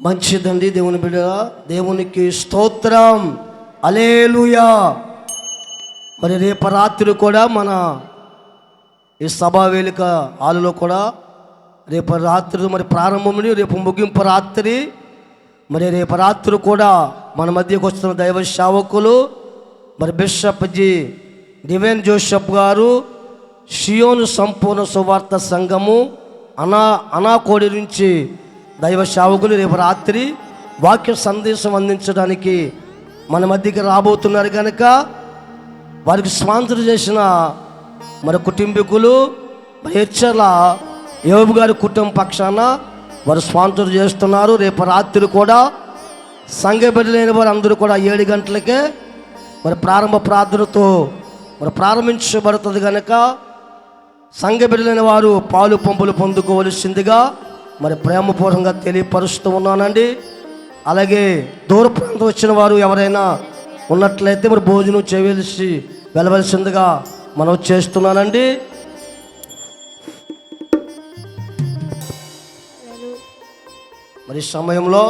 మంచిదండి దేవుని బిడ్డ దేవునికి స్తోత్రం. అలేలుయా మరి రేపు రాత్రి కూడా మన ఈ సభా వేలిక హాలులో కూడా రేపు రాత్రి మరి ప్రారంభమని రేపు ముగింపు రాత్రి. మరి రేపు రాత్రి కూడా మన మధ్యకు వస్తున్న దైవ శావకులు మరి బిషప్ జి డివైన్ జోషప్ గారు షియోను సంపూర్ణ సువార్త సంఘము అనా అనాకోడి నుంచి దైవ సేవకులు రేపు రాత్రి వాక్య సందేశం అందించడానికి మన మధ్యకి రాబోతున్నారు కనుక వారికి స్పాన్సర్ చేసిన మన కుటుంబీకులు హెచ్చర్ల యోబు గారి కుటుంబ పక్షాన వారు స్పాన్సర్ చేస్తున్నారు. రేపు రాత్రి కూడా సంఘ బిడ్డలైన వారు అందరూ కూడా ఏడు గంటలకే మరి ప్రారంభ ప్రార్థనతో మరి ప్రారంభించబడుతుంది కనుక సంఘ బిడ్డలైన వారు పాలు పంపులు పొందుకోవలసిందిగా మరి ప్రేమపూర్వకంగా తెలియపరుస్తూ ఉన్నానండి. అలాగే దూర ప్రాంతం వచ్చిన వారు ఎవరైనా ఉన్నట్లయితే మరి భోజనం చేయవలసి వెళ్ళవలసిందిగా మనం చేస్తున్నానండి. మరి సమయంలో